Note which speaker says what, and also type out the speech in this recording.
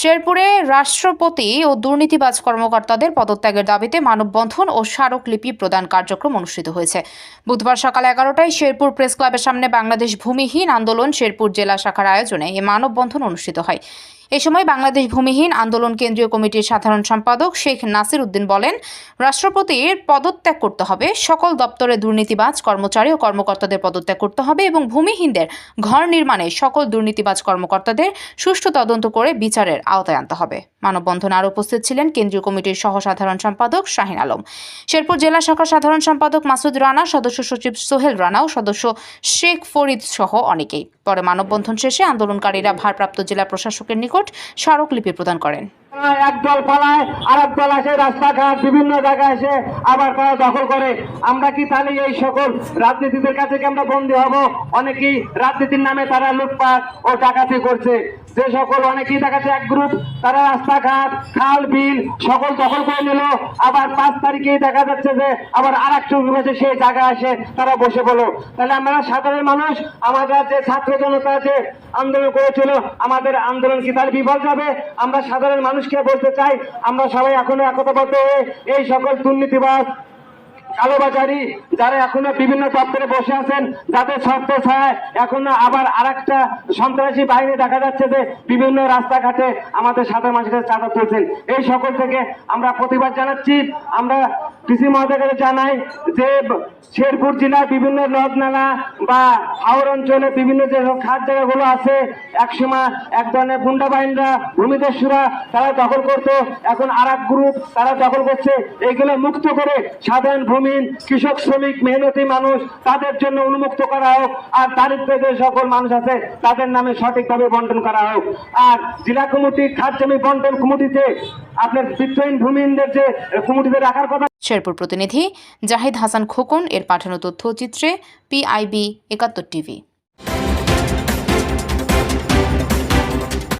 Speaker 1: শেরপুরে রাষ্ট্রপতি ও দুর্নীতিবাজ কর্মকর্তাদের পদত্যাগের দাবিতে মানববন্ধন ও স্মারকলিপি প্রদান কার্যক্রম অনুষ্ঠিত হয়েছে। বুধবার সকাল এগারোটায় শেরপুর প্রেস ক্লাবের সামনে বাংলাদেশ ভূমিহীন আন্দোলন শেরপুর জেলা শাখার আয়োজনে এই মানববন্ধন অনুষ্ঠিত হয়। এ সময় বাংলাদেশ ভূমিহীন আন্দোলন কেন্দ্রীয় কমিটির সাধারণ সম্পাদক শেখ নাসির উদ্দিন বলেন, রাষ্ট্রপতির পদত্যাগ করতে হবে, সকল দপ্তরে দুর্নীতিবাজ কর্মচারী ও কর্মকর্তাদের পদত্যাগ করতে হবে এবং ভূমিহীনদের ঘর নির্মাণে সকল দুর্নীতিবাজ কর্মকর্তাদের সুষ্ঠু তদন্ত করে বিচারের আওতায় আনতে হবে। মানববন্ধনে আরও উপস্থিত ছিলেন কেন্দ্রীয় কমিটির সহ সাধারণ সম্পাদক শাহিন আলম। শেরপুর জেলা শাখার সাধারণ সম্পাদক মাসুদ রানা, সদস্য সচিব সোহেল রানা ও সদস্য শেখ ফরিদ সহ অনেকেই। পরে মানববন্ধন শেষে আন্দোলনকারীরা ভারপ্রাপ্ত জেলা প্রশাসকের নিকট স্মারকলিপি প্রদান করেন।
Speaker 2: এক দল পালায় আর দল আসে, রাস্তাঘাট বিভিন্ন জায়গায় এসে আবার তারা দখল করে। আমরা কি তাহলে এই সকল রাজনীতিদের কাছে আমরা বন্দী হব? অনেকেই রাজনীতির নামে তারা লুটপাট ও ডাকাতি করছে। যে সকল অনেকেই দেখাচ্ছে এক গ্রুপ তারা রাস্তাঘাট, খাল, বিল সকল দখল করে নিল। আবার পাঁচ তারিখেই দেখা যাচ্ছে যে আবার আর এক গ্রুপ এসে সেই জায়গায় এসে তারা বসে পড়ল। তাহলে আমরা সাধারণ মানুষ, আমাদের যে ছাত্র জনতা আছে, আন্দোলন করেছিল আমাদের আন্দোলন কি তার বিফল যাবে? আমরা সাধারণ মানুষকে বলতে চাই, আমরা সবাই এখনও একতাবদ্ধ হয়ে এই সকল দুর্নীতিবাজ, কালোবাজারি, যারা এখনও বিভিন্ন দপ্তরে বসে আছেন, যাদের স্বার্থ ছায় এখনও আবার আরেকটা সন্ত্রাসী বাহিনী দেখা যাচ্ছে যে বিভিন্ন রাস্তাঘাটে আমাদের সাধারণ মানুষের চাঁদা তুলছেন। এই সকল থেকে আমরা প্রতিবাদ জানাচ্ছি। আমরা কৃষি মহোদয়কে জানাই যে শেরপুর জেলার বিভিন্ন নদ নালা বা হাওড় অঞ্চলে বিভিন্ন যে খাদ জায়গাগুলো আছে, একসময় এক ধরনের গুন্ডা বাহিনীরা ভূমিদস্যুরা তারা দখল করতো। এখন আর গ্রুপ তারা দখল করছে। এগুলো মুক্ত করে সাধারণ ভূমিহীন কৃষক, শ্রমিক, মেহনতি মানুষ তাদের জন্য উন্মুক্ত করা হোক। আর দারিদ্র যে সকল মানুষ আছে, তাদের নামে সঠিকভাবে বন্টন করা হোক। আর জেলা কমিটি খাদ জমি বন্টন কমিটিতে আপনার রাখার
Speaker 1: শেরপুর প্রতিনিধি জাহিদ হাসান খোকন এর পাঠানো তথ্য তথ্যচিত্রে পিআইবি একাত্তর টিভি